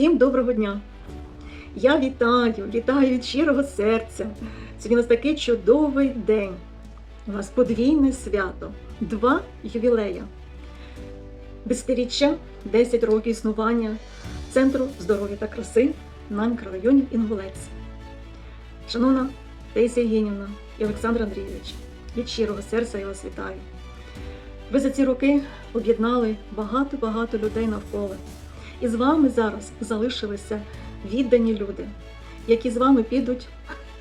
Всім доброго дня! Я вітаю, вітаю від щирого серця. Сьогодні у нас такий чудовий день. У нас подвійне свято, два ювілея. Десятиріччя, 10 років існування Центру здоров'я та краси на мікрорайоні Інгулець. Шановна Таїсія Євгенівна і Олександр Андрійович, від щирого серця я вас вітаю. Ви за ці роки об'єднали багато-багато людей навколо. І з вами зараз залишилися віддані люди, які з вами підуть,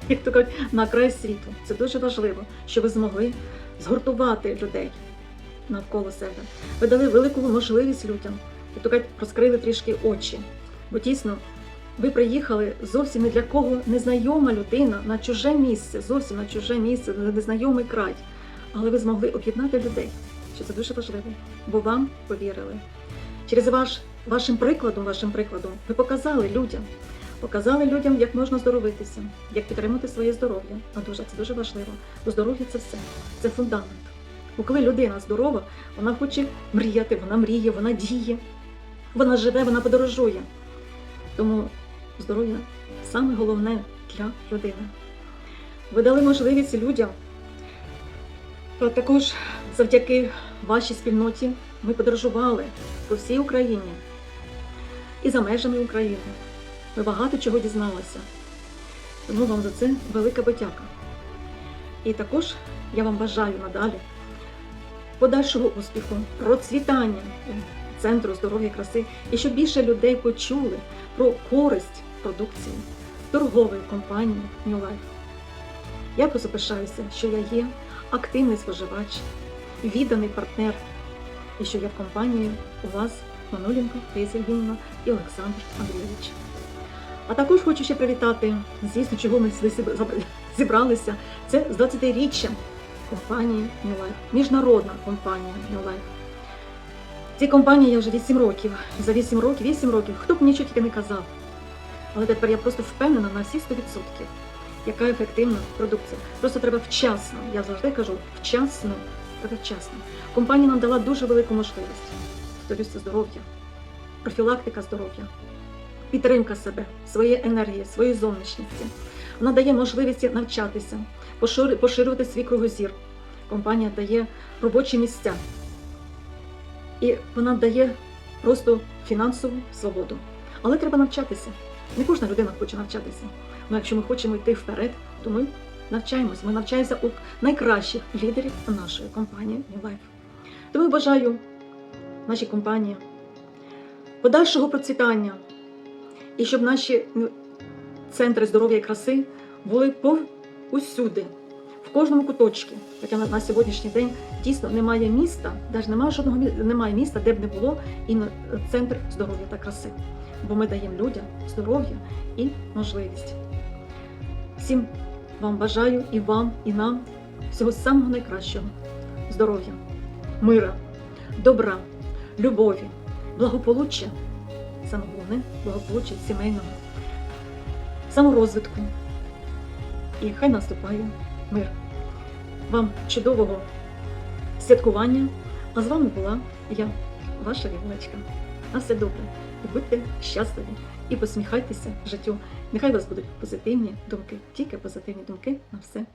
як то кажуть, на край світу. Це дуже важливо, що ви змогли згуртувати людей навколо себе. Ви дали велику можливість людям, як то кажуть, розкрили трішки очі. Бо тісно, ви приїхали зовсім не для кого незнайома людина на чуже місце, зовсім на чуже місце, на незнайомий край. Але ви змогли об'єднати людей, що це дуже важливо, бо вам повірили. Через ваш, вашим прикладом, вашим прикладом, ви показали людям, показали людям, як можна здоровитися, як підтримати своє здоров'я. А дуже це дуже важливо. Бо здоров'я це все, це фундамент. Бо коли людина здорова, вона хоче мріяти, вона мріє, вона діє, вона живе, вона подорожує. Тому здоров'я саме головне для людини. Ви дали можливість людям. Також завдяки вашій спільноті ми подорожували по всій Україні і за межами України. Ми багато чого дізналися. Тому вам за це велика подяка. І також я вам бажаю надалі подальшого успіху, процвітання Центру здоров'я і краси, і щоб більше людей почули про користь продукції торгової компанії New Life. Я просто що я є активний споживач, відданий партнер, і що я в компанії у вас Манулінко, Таїсія Євгенівна і Олександр Андрійович. А також хочу ще привітати, звісно, чого ми зібралися. Це з 20-річчям компанії New міжнародна компанія New Life. Цій компанії я вже 8 років. За 8 років, 8 років, хто б нічого тільки не казав. Але тепер я просто впевнена на всі 100%, яка ефективна продукція. Просто треба вчасно, я завжди кажу, вчасно, треба вчасно. Компанія нам дала дуже велику можливість. Повторюсь, здоров'я, профілактика здоров'я, підтримка себе, своєї енергії, своєї зовнішності. Вона дає можливість навчатися, поширювати свій кругозір. Компанія дає робочі місця. І вона дає просто фінансову свободу. Але треба навчатися. Не кожна людина хоче навчатися. Ну, якщо ми хочемо йти вперед, то ми навчаємось. Ми навчаємося у найкращих лідерів нашої компанії New Life. Тому бажаю нашій компанії подальшого процвітання і щоб наші ну, центри здоров'я і краси були по усюди, в кожному куточку. Хоча на, сьогоднішній день дійсно немає міста, навіть немає жодного немає міста, де б не було і центр здоров'я та краси. Бо ми даємо людям здоров'я і можливість. Всім вам бажаю і вам, і нам всього самого найкращого здоров'я, мира, добра, любові, благополуччя, саме головне благополуччя сімейного, саморозвитку. І хай наступає мир. Вам чудового святкування. А з вами була я, ваша Вівночка. На все добре. І будьте щасливі і посміхайтеся життю. Нехай у вас будуть позитивні думки, тільки позитивні думки на все